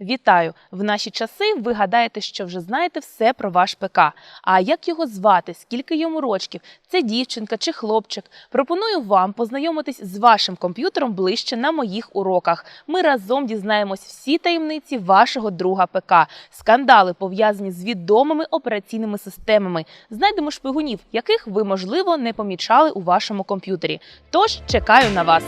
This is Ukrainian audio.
Вітаю! В наші часи ви гадаєте, що вже знаєте все про ваш ПК. А як його звати, скільки йому рочків, це дівчинка чи хлопчик. Пропоную вам познайомитись з вашим комп'ютером ближче на моїх уроках. Ми разом дізнаємось всі таємниці вашого друга ПК, скандали пов'язані з відомими операційними системами. Знайдемо шпигунів, яких ви можливо не помічали у вашому комп'ютері. Тож чекаю на вас.